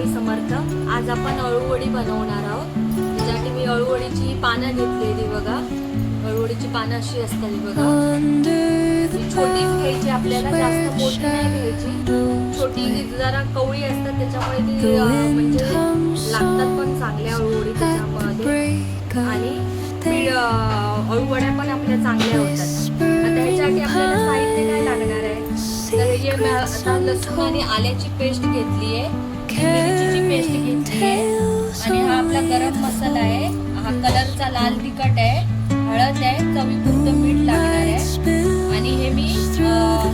स्वामी समर्थ. आज आपण अळूवडी बनवणार आहोत. त्यासाठी मी अळूवडीची पानं घेतलेली बघा. अळूवडीची पानं अशी असतात बघा. छोटी घ्यायची आपल्याला जास्त मोठी नाही घ्यायची. छोटी जरा कवळी असतात त्याच्यामुळे ती म्हणजे लागतात पण चांगल्या अळूवडी त्याच्यामध्ये. आणि अळूवड्या पण आपल्या चांगल्या होतात. आता ह्याच्यासाठी आपल्याला साहित्य काय लागणार आहे? तर हे लसूण आणि आल्याची पेस्ट घेतली आहे मिरचीची पेस्ट घेतली आहे आणि हा आपला गरम मसाला आहे. हा कलरचा लाल तिखट आहे हळद आहे चवीपुरतं मीठ लागणार आहे. आणि हे मी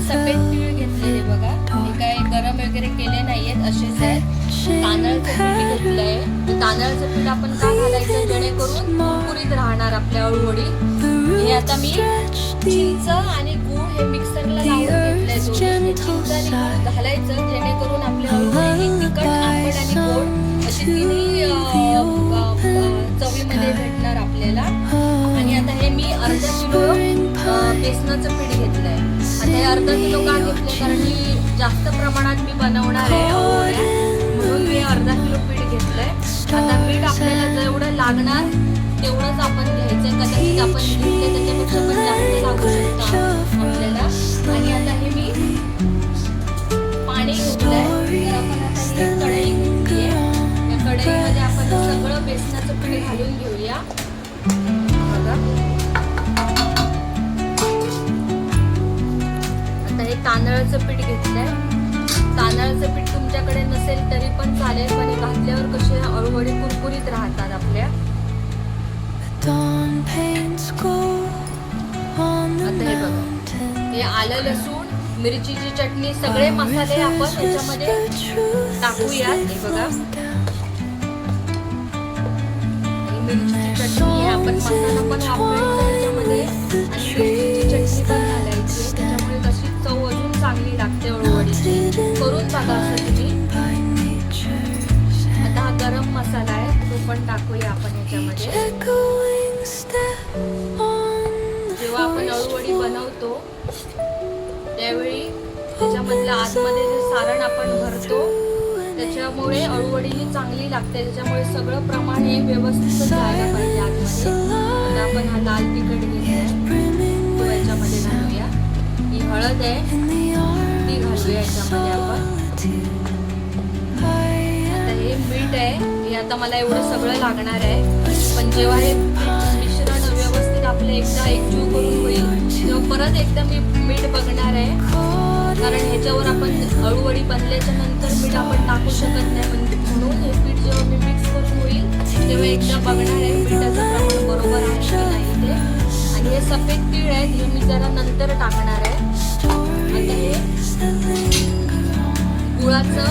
सफेद तीळ घेतलेले बघा. हे काय गरम वगैरे केले नाहीयेत असेच आहेत. तांदळाचं पीठ घेतलं आहे ते तांदळाचं पीठ आपण का घालायचं? जेणेकरून कुरकुरीत राहणार आपल्या अळूवडी. हे आता मी चिंच आणि गूळ हे मिक्सरला लावून घालायचं जेणेकरून चवीमध्ये भेटणार आपल्याला. आणि आता हे मी अर्धा किलो बेसनाचं पीठ घेतलंय. आता हे अर्धा किलो का घेतलंय? कारण मी जास्त प्रमाणात मी बनवणार आहे म्हणून मी अर्धा किलो पीठ घेतलंय. आता पीठ आपल्याला जेवढं लागणार तेवढंच आपण घ्यायचंय. कदाचित आपण तांदळाचं पीठ घेतलंय. तांदळाचं पीठ तुमच्याकडे नसेल तरी पण चालेल पण घातल्यावर कसे अळूवडी कुरकुरीत राहतात आपल्या. आता हे बघा. हे आलं लसूण मिरचीची चटणी सगळे मसाले आपण याच्यामध्ये टाकूयात. हे बघा. मिरचीची चटणी आहे आपण मसाला पण वापरायचा याच्यामध्ये आणि पण टाकूया आपण याच्यामध्ये. जेव्हा आपण अळूवडी बनवतो त्यावेळी त्याच्यामधलं आतमध्ये जे सारण आपण भरतो त्याच्यामुळे अळूवडी ही चांगली लागते. त्याच्यामुळे सगळं प्रमाण हे व्यवस्थित जायला पाहिजे आतमध्ये. आता आपण हा लाल तिखट घेतलाय तो याच्यामध्ये घालूया. ही हळद आहे. ती घालूया याच्यामध्ये आपण. आता हे मीठ आहे. हे आता मला एवढं सगळं लागणार आहे. पण जेव्हा हे मिश्रण व्यवस्थित आपलं एकदा एकजीव करून होईल तेव्हा परत एकदा मी मीठ बघणार आहे. कारण ह्याच्यावर आपण अळूवडी बनल्याच्या नंतर मीठ आपण टाकू शकत नाही. पण म्हणून हे पीठ जेव्हा मी मिक्स करून होईल तेव्हा एकदा बघणार आहे मिठाचं प्रमाण बरोबर आहे की नाही ते. आणि हे सफेद तीळ आहेत हे मी जरा नंतर टाकणार आहे. आता हे गुळाचं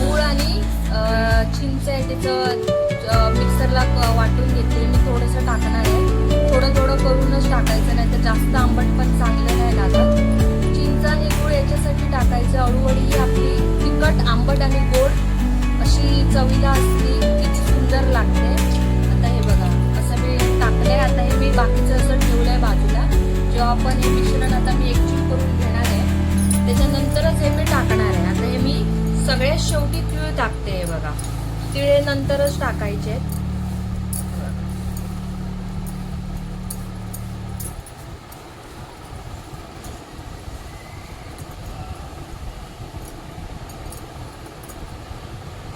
गुळ आणि चिंच आहे त्याचं मिक्सरला वाटून घेतले मी थोडंसं टाकणार आहे. थोडं थोडं करूनच टाकायचं नाही तर जास्त आंबट पण चांगलं नाही लागत. चिंच आणि गुळ याच्यासाठी टाकायचं. अळूवडी ही आपली तिखट आंबट आणि गोड अशी चवीला असली किती सुंदर लागते. आता हे बघा असं मी टाकलं आहे आता हे मी बाकीचं असं ठेवलं आहे बाजूला. जेव्हा आपण हे मिश्रण आता मी एकजीव करून घेणार आहे त्याच्यानंतरच हे मी टाकणार आहे. आता हे मी सगळ्यात शेवटी तिळ टाकते हे बघा. तिळे नंतरच टाकायचे.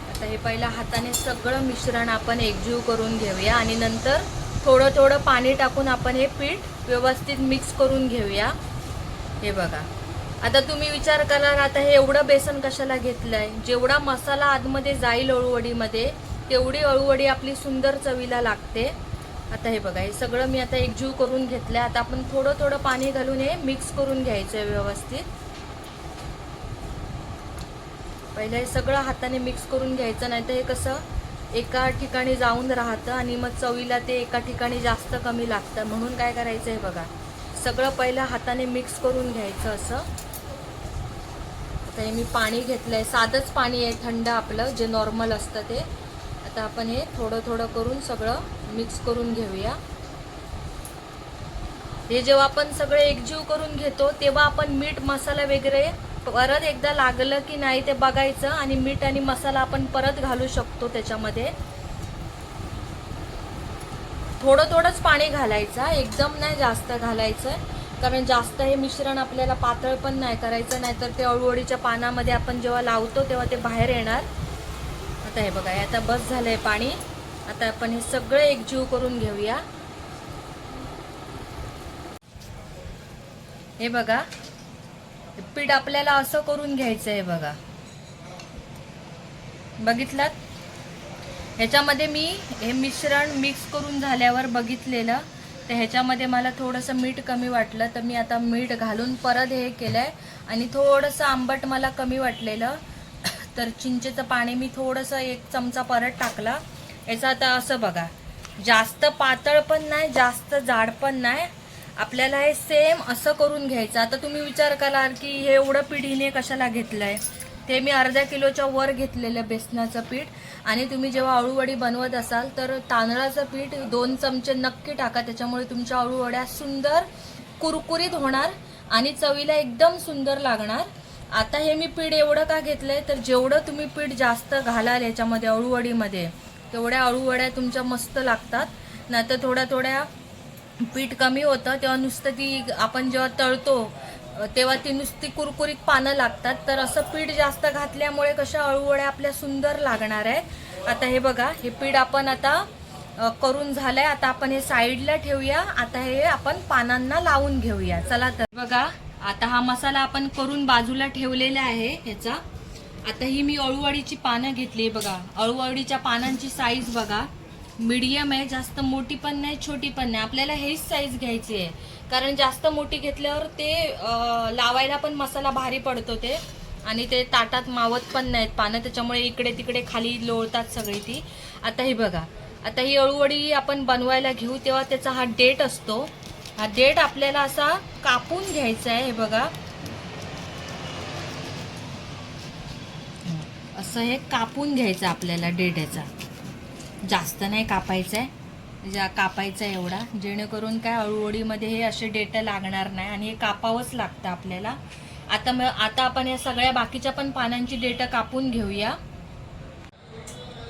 आता हे पहिल्या हाताने सगळं मिश्रण आपण एकजीव करून घेऊया आणि नंतर थोडं थोडं पाणी टाकून आपण हे पीठ व्यवस्थित मिक्स करून घेऊया. हे बघा. आता तुम्ही विचार कराल आता हे एवढं बेसन कशाला घेतलंय? जेवढा मसाला आतमध्ये जाईल अळूवडीमध्ये तेवढी अळूवडी आपली सुंदर चवीला लागते. आता हे बघा हे सगळं मी आता एकजीव करून घेतलंय. आता आपण थोडं थोडं पाणी घालून हे मिक्स करून घ्यायचं आहे व्यवस्थित. पहिलं हे सगळं हाताने मिक्स करून घ्यायचं नाही तर हे कसं एका ठिकाणी जाऊन राहतं आणि मग चवीला ते एका ठिकाणी जास्त कमी लागतं. म्हणून काय करायचं आहे बघा सगळं पहिलं हाताने मिक्स करून घ्यायचं असं. आता हे मी पाणी घेतलं आहे साधंच पाणी आहे थंड आपलं जे नॉर्मल असतं ते. आता आपण हे थोडं थोडं करून सगळं मिक्स करून घेऊया. हे जेव्हा आपण सगळे एकजीव करून घेतो तेव्हा आपण मीठ मसाला वगैरे परत एकदा लागलं की नाही ते बघायचं आणि मीठ आणि मसाला आपण परत घालू शकतो त्याच्यामध्ये. थोडं थोडंच पाणी घालायचं एकदम नाही जास्त घालायचं कारण जास्त हे मिश्रण आपल्याला पातळ पण नाही करायचं नाही तर ते अळूवडीच्या पानामध्ये आपण जेव्हा लावतो तेव्हा ते बाहेर येणार. आता हे बघा आता बस झालंय पाणी. आता आपण हे सगळं एकजीव करून घेऊया. हे बघा पीठ आपल्याला असं करून घ्यायचं आहे बघा. बघितलात? ह्याच्यामध्ये मी हे मिश्रण मिक्स करून झाल्यावर बघितलेलं. तर ह्याच्यामध्ये मला थोडंसं मीठ कमी वाटलं तर मी आता मीठ घालून परत हे केलं आहे आणि थोडंसं आंबट मला कमी वाटलेलं. तर चिंचेचं पाणी मी थोडंसं एक चमचा परत टाकला. याचं आता असं बघा जास्त पातळ पण नाही जास्त जाड पण नाही. आपल्याला हे सेम असं करून घ्यायचं. आता तुम्ही विचार कराल की हे एवढं पिढीने कशाला घेतलं आहे ते मी अर्ध्या किलोच्या वर घेतलेलं बेसनाचं पीठ. आणि तुम्ही जेव्हा अळूवडी बनवत असाल तर तांदळाचं पीठ दोन चमचे नक्की टाका. त्याच्यामुळे तुमच्या अळूवड्या सुंदर कुरकुरीत होणार आणि चवीला एकदम सुंदर लागणार. आता हे मी पीठ एवढं का घेतलंय? तर जेवढं तुम्ही पीठ जास्त घालाल याच्यामध्ये अळूवडीमध्ये तेवढ्या अळूवड्या तुमच्या मस्त लागतात. नाहीतर थोड्या थोड्या पीठ कमी होतं तेव्हा नुसतं ती आपण जेव्हा तळतो तेव्हा ती नुसती कुरकुरीत पानं लागतात. तर असं पीठ जास्त घातल्यामुळे कशा अळूवळ्या आपल्या सुंदर लागणार आहे. आता हे बघा हे पीठ आपण आता करून झालंय. आता आपण हे साईडला ठेवूया. आता हे आपण पानांना लावून घेऊया. चला तर. बघा आता हा मसाला आपण करून बाजूला ठेवलेला आहे ह्याचा. आता ही मी अळूवळीची पानं घेतली बघा. अळूवडीच्या पानांची साईज बघा. मीडियम आहे जास्त मोठी पण नाही छोटी पण नाही. आपल्याला हेच साईज घ्यायची आहे. कारण जास्त मोठी घेतल्यावर ते लावायला पण मसाला भारी पडतो ते. आणि ते ताटात मावत पण नाहीत पानं त्याच्यामुळे इकडे तिकडे खाली लोळतात सगळी ती. आता ही बघा आता ही अळूवडी आपण बनवायला घेऊ तेव्हा त्याचा हा डेट असतो. हा डेट आपल्याला असा कापून घ्यायचा आहे हे बघा. असं हे कापून घ्यायचं आपल्याला डेट्याचा जास्त नाही कापायचं आहे म्हणजे ज्या कापायचा आहे एवढा. जेणेकरून काय अळूवडीमध्ये हे असे डेटं लागणार नाही आणि हे कापावंच लागतं आपल्याला. आता मग आता आपण या सगळ्या बाकीच्या पण पानांची डेटं कापून घेऊया.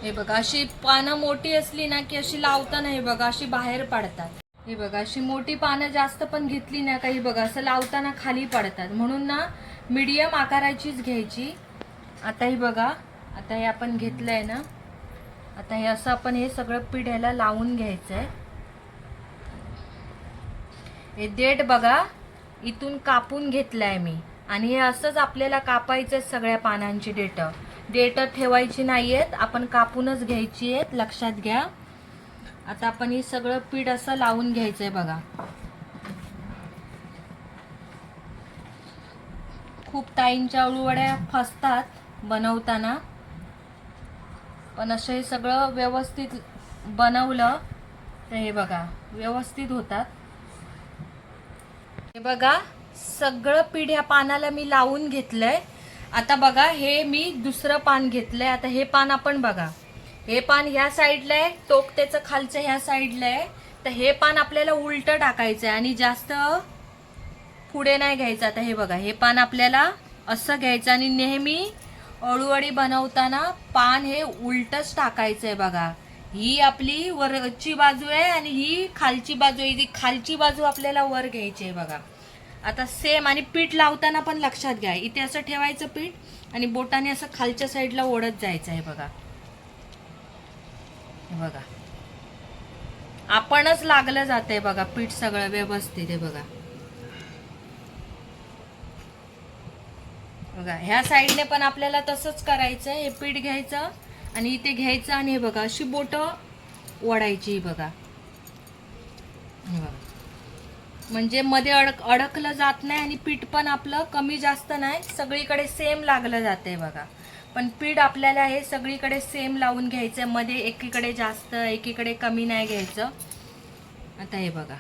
हे बघा अशी पानं मोठी असली ना की अशी लावताना हे बघा अशी बाहेर पडतात. हे बघा अशी मोठी पानं जास्त पण घेतली ना काही बघा असं लावताना खाली पडतात. म्हणून ना मीडियम आकाराचीच घ्यायची. आता ही बघा आता हे आपण घेतलंय ना. आता हे असं आपण हे सगळं पीठ लावून घ्यायचं आहे हे देठ बघा इथून कापून घेतलंय मी. आणि हे असंच आपल्याला कापायचं आहे सगळ्या पानांची डेट डेट ठेवायची नाही आहेत आपण कापूनच घ्यायची आहेत लक्षात घ्या. आता आपण हे सगळं पीठ असं लावून घ्यायचंय बघा. खूप ताईंच्या अळूवड्या फसतात बनवताना. पण असं हे सगळं व्यवस्थित बनवलं तर हे बघा व्यवस्थित होतात. हे बघा सगळं पीठ ह्या पानाला मी लावून घेतलंय. आता बघा हे मी दुसरं पान घेतलंय. आता हे पान आपण बघा. हे पान ह्या साईडला आहे टोक त्याचं खालचं ह्या साईडला आहे. तर हे पान आपल्याला उलट टाकायचं आहे आणि जास्त पुढे नाही घ्यायचं. आता हे बघा हे पान आपल्याला असं घ्यायचं आणि नेहमी अळूवडी बनवताना पान हे उलटच टाकायचं आहे बघा. ही आपली वरची बाजू आहे आणि ही खालची बाजू आहे. जी खालची बाजू आपल्याला वर घ्यायची आहे बघा. आता सेम आणि पीठ लावताना पण लक्षात घ्या. इथे असं ठेवायचं पीठ आणि बोटाने असं खालच्या साईडला ओढत जायचं आहे बघा बघा. आपणच लागलं जाते बघा पीठ सगळं व्यवस्थित आहे बघा. बघा ह्या साईडने पण आपल्याला तसंच करायचं हे पीठ घ्यायचं आणि इथे घ्यायचं आणि हे बघा अशी बोटं ओढायची बघा. बघा. म्हणजे मध्ये अडक अडकलं जात नाही आणि पीठ पण आपलं कमी जास्त नाही सगळीकडे सेम लागलं जाते बघा. पण पीठ आपल्याला हे सगळीकडे सेम लावून घ्यायचं मध्ये एकीकडे जास्त एकीकडे कमी नाही घ्यायचं. आता हे बघा.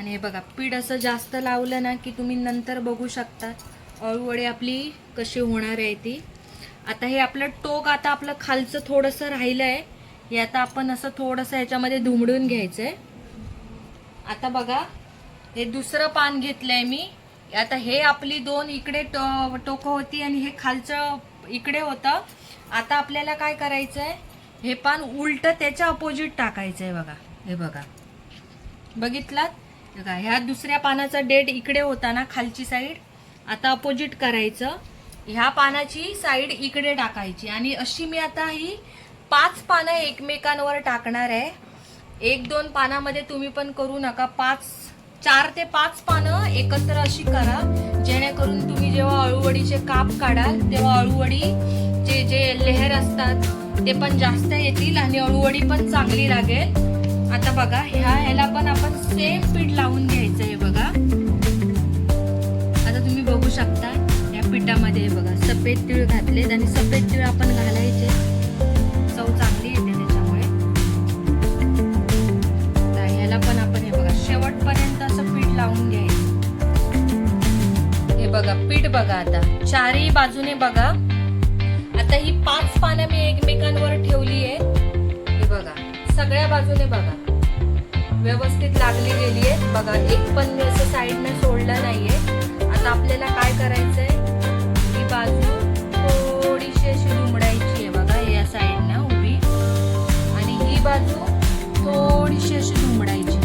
आणि हे बघा पीठ असं जास्त लावलं ना की तुम्ही नंतर बघू शकता. अळूवडे आपली कशी होणार आहे ती. आता हे आपलं टोक आता आपलं खालचं थोडंसं राहिलं आहे हे आता आपण असं थोडंसं ह्याच्यामध्ये धुमडून घ्यायचं आहे आता बघा हे दुसरं पान घेतलंय मी. आता हे आपली दोन इकडे टो टोकं होती आणि हे खालचं इकडे होतं. आता आपल्याला काय करायचं आहे हे पान उलट त्याच्या अपोजिट टाकायचं आहे बघा. हे बघा. बघितलात? बघा ह्या दुसऱ्या पानाचा डेट इकडे होता ना खालची साईड आता अपोजिट करायचं. ह्या पानाची साईड इकडे टाकायची. आणि अशी मी आता ही पाच पानं एकमेकांवर टाकणार आहे. एक दोन पानामध्ये तुम्ही पण करू नका. पाच चार ते पाच पानं एकत्र अशी करा. जेणेकरून तुम्ही जेव्हा अळूवडीचे काप काढाल तेव्हा अळूवडीचे जे लेहर असतात ते पण जास्त येतील आणि अळूवडी पण चांगली लागेल. आता बघा ह्या ह्याला पण आपण सेम पीठ लावून घ्यायचं आहे बघा. आता तुम्ही बघू शकता या पिठामध्ये बघा सफेद तीळ घातलेत आणि सफेद तीळ आपण घालायचे. चव चांगली येते त्याच्यामुळे. ह्याला पण आपण हे बघा शेवटपर्यंत असं पीठ लावून घ्यायचं. हे बघा पीठ बघा आता. चारही बाजूने बघा. आता ही पाच पानं मी एकमेकांवर ठेवली आहे सगळ्या बाजूने बघा. व्यवस्थित लागली गेली आहे. बघा एक पण मी असं साईडने सोडलं नाही आहे आता आपल्याला काय करायचं आहे ही बाजू थोडीशी अशी दुमडायची आहे बघा या साईडनं उभी. आणि ही बाजू थोडीशी अशी दुमडायची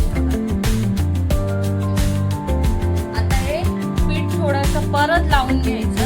आता हे पीठ थोडंसं परत लावून घ्यायचं.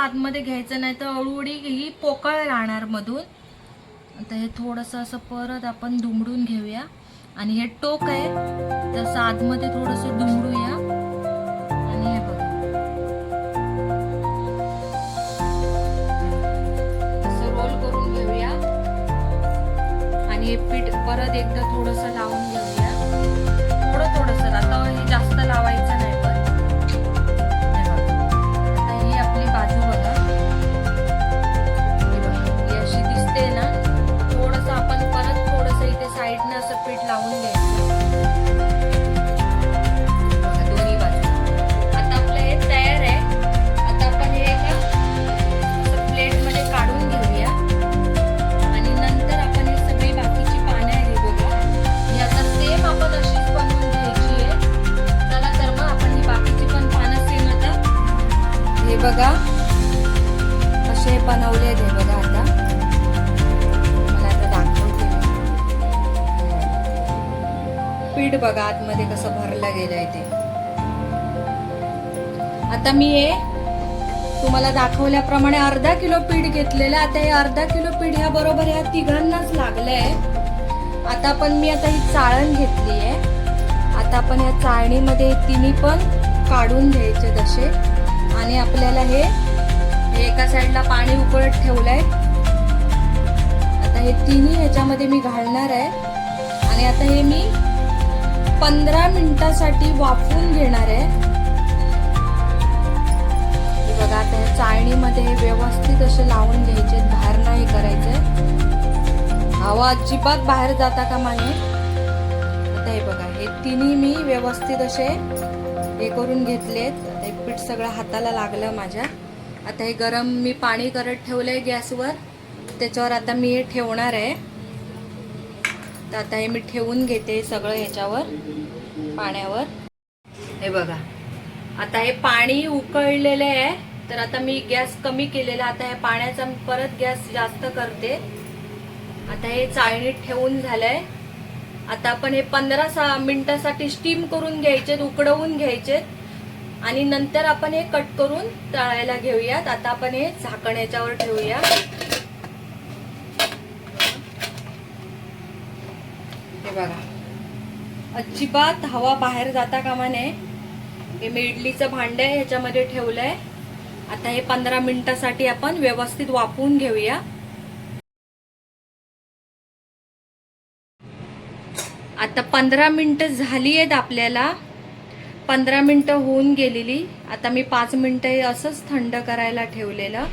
आतमध्ये घ्यायचं नाही तर अळूवडी ही पोकळ राहणार मधून. आता हे थोडंसं असं परत आपण दुमडून घेऊया. आणि हे टोक आहे तसं आतमध्ये थोडंसं दुमडूया. आणि हे बघा. असं रोल करून घेऊया. आणि हे पीठ परत एकदा थोडंसं लावून आता मी हे तुम्हाला दाखवल्याप्रमाणे अर्धा किलो पीठ घेतलेलं आहे. आता हे अर्धा किलो पीठ ह्या बरोबर ह्या तिघांनाच लागलंय. आता आपण मी आता ही चाळण घेतली आहे. आता आपण या चाळणीमध्ये तिन्ही पण काढून घ्यायचे तसे. आणि आपल्याला हे एका साईडला पाणी उकळत ठेवलंय. आता हे तिन्ही ह्याच्यामध्ये मी घालणार आहे. आणि आता हे मी पंधरा मिनिटासाठी वाफवून घेणार आहे. बघा आता चाळणीमध्ये व्यवस्थित असे लावून घ्यायचे बाहेर नाही करायचे. हवा अजिबात बाहेर जाता का माने? आता हे बघा हे तिन्ही मी व्यवस्थित असे हे करून घेतलेत. आता हे पीठ सगळं हाताला लागलं माझ्या. आता हे गरम मी पाणी करत ठेवलंय गॅसवर. त्याच्यावर आता मी हे ठेवणार आहे. तर आता हे मी ठेवून घेते सगळं ह्याच्यावर पाण्यावर. हे बघा आता हे पाणी उकळलेलं आहे. तर आता मी गॅस कमी केलेला आता हे पाण्याचा परत गॅस जास्त करते. आता हे चाळणीत ठेवून झालंय. आता आपण हे पंधरा सा मिनिटासाठी स्टीम करून घ्यायचेत उकडवून घ्यायचेत. आणि नंतर आपण हे कट करून तळायला घेऊयात. आता आपण हे झाकण याच्यावर ठेवूया. हे बघा. अजिबात हवा बाहेर जाता कामा नये. हे मी इडलीचं भांड आहे ह्याच्यामध्ये ठेवलंय. आता हे पंधरा मिनिटासाठी आपण व्यवस्थित वापरून घेऊया. आता पंधरा मिनटं झाली आहेत आपल्याला. पंधरा मिनटं होऊन गेलेली. आता मी पाच मिनटं हे असंच थंड करायला ठेवलेलं.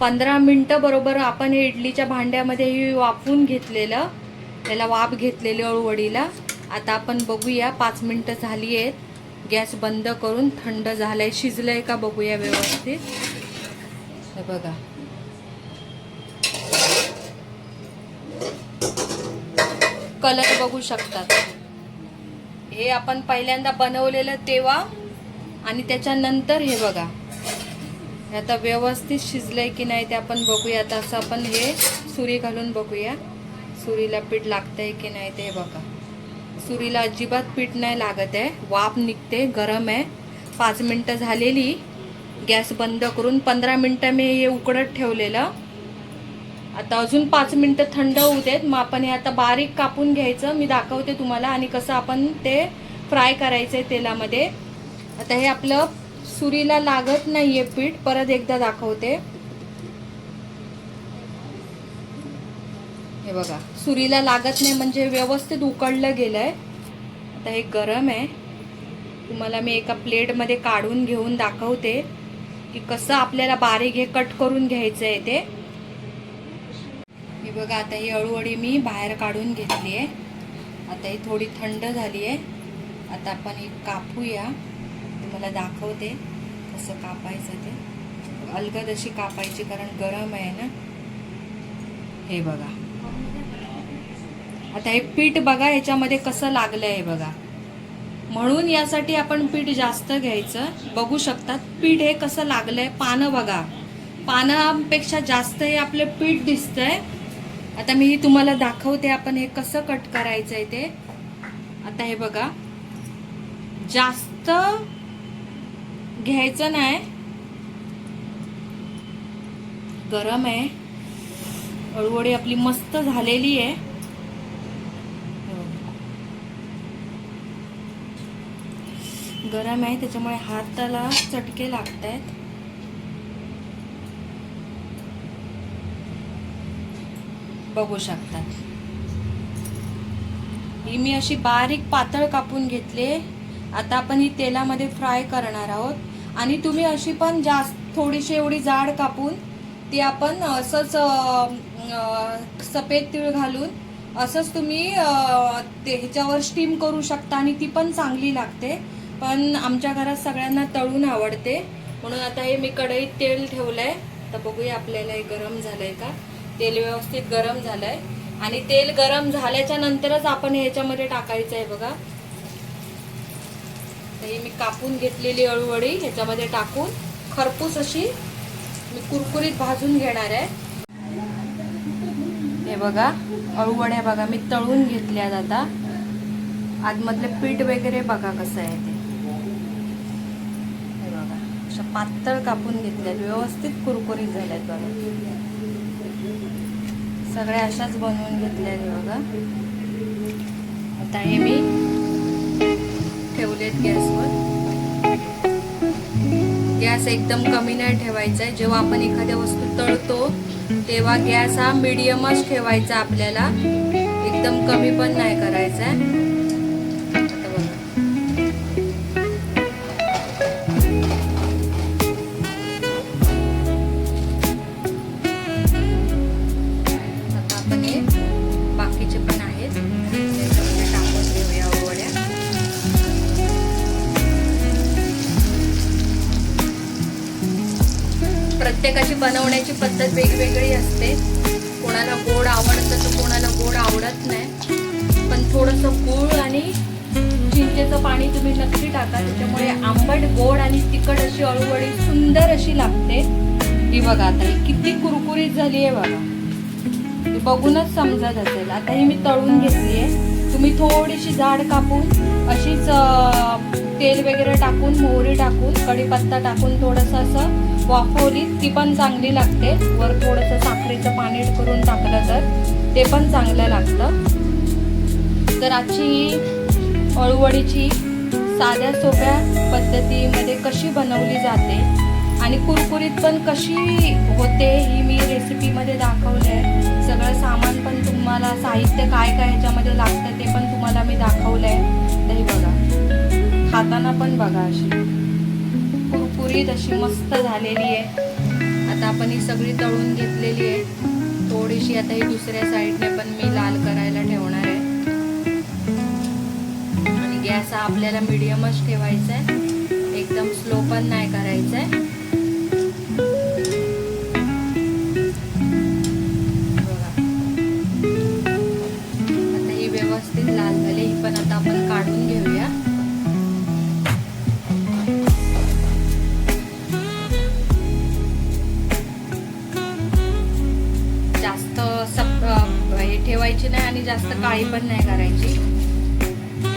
पंधरा मिनटं बरोबर आपण हे इडलीच्या भांड्यामध्ये हे वाफवून घेतलेलं. त्याला वाफ घेतलेली अळूवडीला आता आपण बघूया पाच मिनटं झाली आहेत. गॅस बंद करून थंड झालंय. शिजलंय का बघूया व्यवस्थित. हे बघा. कलर बघू शकतात. हे आपण पहिल्यांदा बनवलेलं तेव्हा आणि त्याच्यानंतर हे बघा. हे आता व्यवस्थित शिजलंय की नाही ते आपण बघूया. आता असं आपण हे सुरी घालून बघूया. सुरीला पीठ लागतंय की नाही ते बघा. सुरीला अजिबात पीठ नाही लागत आहे. वाफ निघते गरम आहे. पाच मिनटं झालेली. गॅस बंद करून पंधरा मिनटं मी हे उकडत ठेवलेलं. आता अजून पाच मिनटं थंड होऊ देत. मग आपण हे आता बारीक कापून घ्यायचं. मी दाखवते तुम्हाला आणि कसं आपण ते फ्राय करायचं आहे तेलामध्ये. आता हे आपलं सुरीला लागत नाही आहे पीठ. परत एकदा दाखवते. हे बघा. सुरीला लागत नाही म्हणजे व्यवस्थित उकडलं गेलं आहे आता हे गरम आहे. तुम्हाला मी एका प्लेटमध्ये काढून घेऊन दाखवते की कसं आपल्याला बारीक हे कट करून घ्यायचं आहे ते. हे बघा आता ही अळूवडी मी बाहेर काढून घेतली आहे. आता ही थोडी थंड झाली आहे. आता आपण ही कापूया. तुम्हाला दाखवते कसं कापायचं ते. अलगद अशी कापायची कारण गरम आहे ना. हे बघा. आता हे पीठ बघा याच्यामध्ये कसं लागलं आहे बघा. म्हणून यासाठी आपण पीठ जास्त घ्यायचं. बघू शकतात पीठ हे कसं लागलं आहे पानं बघा. पानांपेक्षा जास्त हे आपलं पीठ दिसतंय. आता मी तुम्हाला दाखवते आपण हे कसं कट करायचं आहे ते. आता हे बघा. जास्त घ्यायचं नाही. गरम आहे. अळूवडी आपली मस्त झालेली आहे. गरम आहे त्याच्यामुळे हाताला चटके लागत आहेत बघू शकतात ही मी अशी बारीक पातळ कापून घेतले. आता आपण ही तेलामध्ये फ्राय करणार आहोत. आणि तुम्ही अशी पण जास्त थोडीशी एवढी जाड कापून ती आपण असंच सफेद तीळ घालून असंच तुम्ही ह्याच्यावर स्टीम करू शकता आणि ती पण चांगली लागते. पण आमच्या घरात सगळ्यांना तळून आवडते. म्हणून आता हे मी कढईत तेल ठेवलंय. तर बघूया आपल्याला हे गरम झालंय का? तेल व्यवस्थित गरम झालंय. आणि तेल गरम झाल्याच्या नंतरच आपण ह्याच्यामध्ये टाकायचं आहे बघा. तर मी कापून घेतलेली अळूवडी ह्याच्यामध्ये टाकून खरपूस अशी मी कुरकुरीत भाजून घेणार आहे. हे बघा अळूवड्या बघा मी तळून घेतल्यात आता. आतमधले पीठ वगैरे बघा कसं आहे ते. अशा पातळ कापून घेतल्यात व्यवस्थित कुरकुरीत झाल्यात बघा. सगळ्या अशाच बनवून घेतल्या बघा. आता हे मी ठेवलेत गॅसवर. गॅस एकदम कमी नाही ठेवायचा आहे. जेव्हा आपण एखाद्या वस्तू तळतो तेव्हा गॅस हा मिडियमच ठेवायचा आपल्याला. एकदम कमी पण नाही करायचा आहे. बनवण्याची पद्धत वेगवेगळी असते. कोणाला गोड आवडतं तर कोणाला गोड आवडत नाही. पण थोडंसं गूळ आणि चिंचेचं पाणी तुम्ही नक्की टाका. त्याच्यामुळे आंबट गोड आणि तिखट अशी अळूवडी सुंदर अशी लागते. ही बघा आता ही किती कुरकुरीत झाली आहे बघा. बघूनच समजत असेल. आता ही मी तळून घेतली आहे. तुम्ही थोडीशी जाड कापून अशीच तेल वगैरे टाकून मोहरी टाकून कढीपत्ता टाकून थोडंसं असं वाफवली ती पण चांगली लागते. वर थोडंसं साखरेचं पाणी करून टाकलं तर ते पण चांगलं लागतं. तर आजची ही अळूवडीची साध्या सोप्या पद्धतीमध्ये कशी बनवली जाते आणि कुरकुरीत पण कशी होते ही मी रेसिपीमध्ये दाखवली आहे सगळं सामान पण तुम्हाला साहित्य काय काय ह्याच्यामध्ये लागतं ते पण तुम्हाला मी दाखवलं आहे तरी बघा. खाताना पण बघा अशी. कुरकुरीत अशी मस्त झालेली आहे. आता आपण ही सगळी तळून घेतलेली आहे. थोडीशी आता ही दुसऱ्या साईडने पण मी लाल करायला ठेवणार आहे. आणि गॅस हा आपल्याला मिडियमच ठेवायचा आहे. एकदम स्लो पण नाही करायचा आहे. अं, ठेवायची नाही आणि जास्त काळी पण नाही करायची.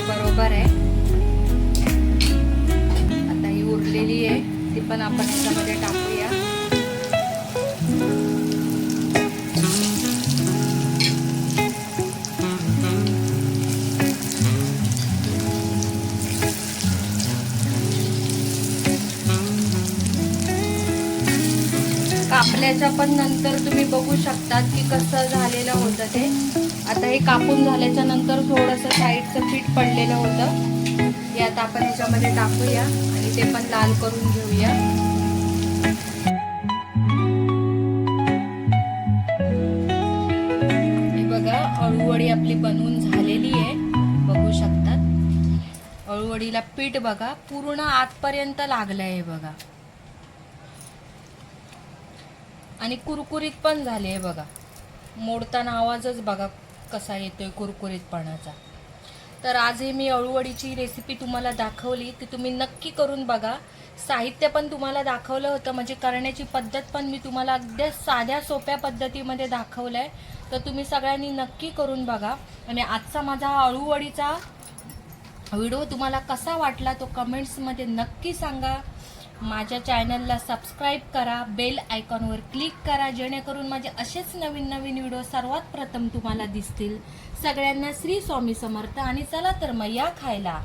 बरोबर आहे. आता ही उरलेली आहे. ती पण आपण याच्यामध्ये टाकूया. कापल्याच्या पण नंतर तुम्ही बघू शकतात की कसं झालेलं होतं ते. आता हे कापून झाल्याच्यानंतर थोडंसं साईडचं पीठ पडलेलं होतं. हे आता आपण ह्याच्यामध्ये टाकूया आणि ते पण लाल करून घेऊया. हे बघा अळूवडी आपली बनवून झालेली आहे. बघू शकतात. अळूवडीला पीठ बघा पूर्ण आतपर्यंत लागलं आहे बघा. आणि कुरकुरीत पण झाले आहे बघा. मोडताना आवाजच बघा कसा येतोय कुरकुरीतपणाचा. तर आज हे मी अळूवडीची रेसिपी तुम्हाला दाखवली ती तुम्ही नक्की करून बघा. साहित्य पण तुम्हाला दाखवलं होतं म्हणजे करण्याची पद्धत पण मी तुम्हाला अगदी साध्या सोप्या पद्धतीमध्ये दाखवलं आहे तर तुम्ही सगळ्यांनी नक्की करून बघा. आणि आजचा माझा अळूवडीचा व्हिडिओ तुम्हाला कसा वाटला तो कमेंट्समध्ये नक्की सांगा. माझ्या चॅनलला सबस्क्राईब करा बेल आयकॉनवर क्लिक करा जेणेकरून माझे असेच नवीन नवीन व्हिडिओ सर्वात प्रथम तुम्हाला दिसतील. सगळ्यांना श्री स्वामी समर्थ आणि चला तर मग या खायला.